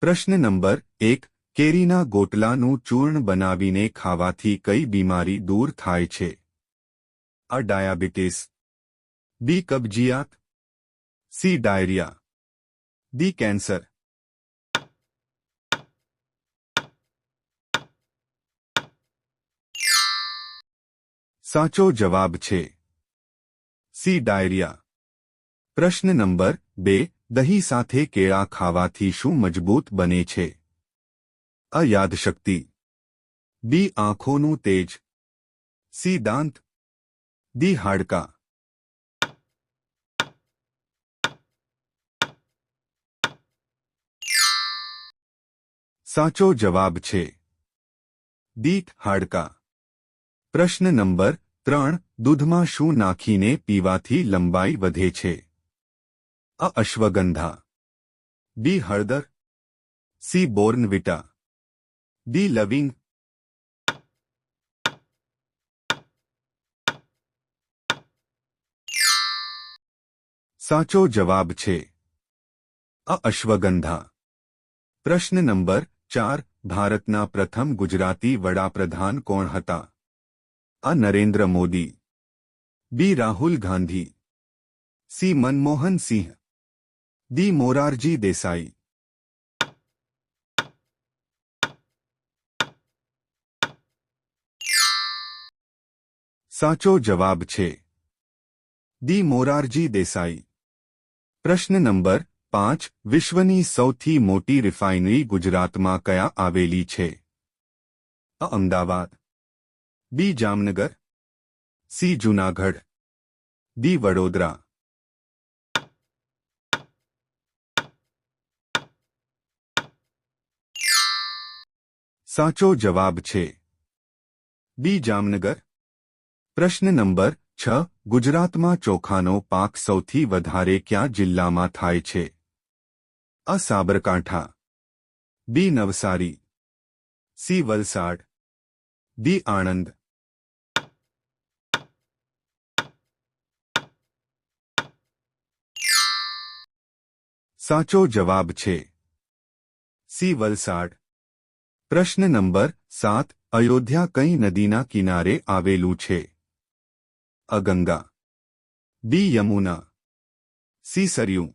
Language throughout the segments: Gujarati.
પ્રશ્ન નંબર એક, કેરીના ગોટલાનું ચૂર્ણ બનાવીને ખાવાથી કઈ બીમારી દૂર થાય છે? અ, ડાયાબિટીસ. બી, કબજિયાત. C, diarrhoea. D, cancer. સાચો જવાબ છે. C, diarrhoea. પ્રશ્ન નંબર બે દહીં સાથે કેળા ખાવાથી શું મજબૂત બને છે? અ યાદશક્તિ. બી આંખોનું તેજ. સી દાંત. ડી હાડકા. સાચો જવાબ છે. દીઠ હાડકા. પ્રશ્ન નંબર ત્રણ, દૂધમાં શું નાખીને પીવાથી લંબાઈ વધે છે? અ અશ્વગંધા. બી હળદર. સી બોર્નવિટા. ડી લવિંગ. સાચો જવાબ છે. અ અશ્વગંધા. પ્રશ્ન નંબર ચાર, ભારતના પ્રથમ ગુજરાતી વડાપ્રધાન કોણ હતા? અ Narendra Modi. B Rahul Gandhi. C Manmohan Singh. D Morarji Desai. સાચો જવાબ છે. દી મોરારજી દેસાઈ. પ્રશ્ન નંબર પાંચ, વિશ્વની સૌથી મોટી રિફાઇનરી ગુજરાતમાં કયા આવેલી છે? અ, Ahmedabad. B, Jamnagar. C, Junagadh. D Vadodara. સાચો જવાબ છે બી જામનગર પ્રશ્ન નંબર છ ગુજરાતમાં ચોખાનો પાક સૌથી વધારે ક્યાં જિલ્લામાં થાય છે અ Sabarkantha B Navsari C Valsad D Anand સાચો જવાબ છે સી વલસાડ પ્રશ્ન નંબર સાત, અયોધ્યા કઈ નદીના કિનારે આવેલું છે? અગંગા. B, Yamuna. C, Saryu.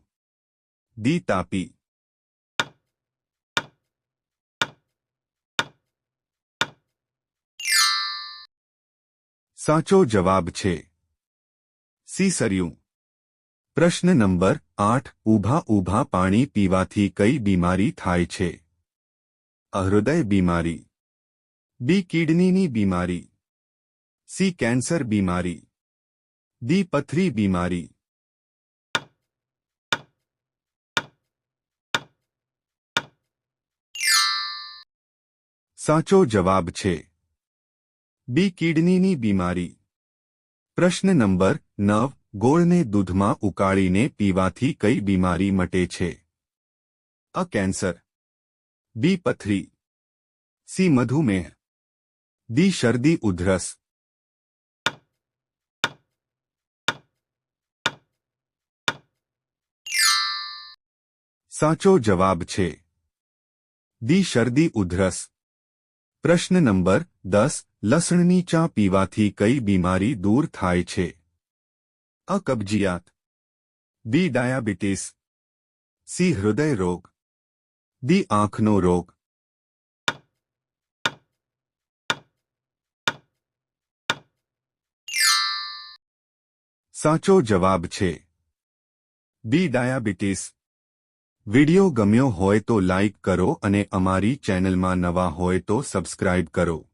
D Tapi. સાચો જવાબ છે સી, સરયું. પ્રશ્ન નંબર આઠ, ઊભા ઊભા પાણી પીવાથી કઈ બીમારી થાય છે? હૃદય બીમારી. બી કિડનીની બીમારી. સી કેન્સર બીમારી. દી પથરી બીમારી. સાચો જવાબ છે. બી કિડનીની બીમારી. પ્રશ્ન નંબર નવ, ગોળને દૂધમાં ઉકાળીને પીવાથી કઈ બીમારી મટે છે? અ કેન્સર. બી પથરી સી મધુમેહ ડી શરદી ઉધરસ સાચો જવાબ છે ડી શરદી ઉધરસ પ્રશ્ન નંબર દસ લસણની ચા પીવાથી કઈ બીમારી દૂર થાય છે અ કબજિયાત બી ડાયાબિટીસ સી હૃદય રોગ ડી આંખનો રોગ. સાચો જવાબ છે. દી ડાયાબિટીસ. વિડિયો ગમ્યો હોય તો લાઇક કરો અને અમારી ચેનલમાં નવા હોય તો સબસ્ક્રાઇબ કરો.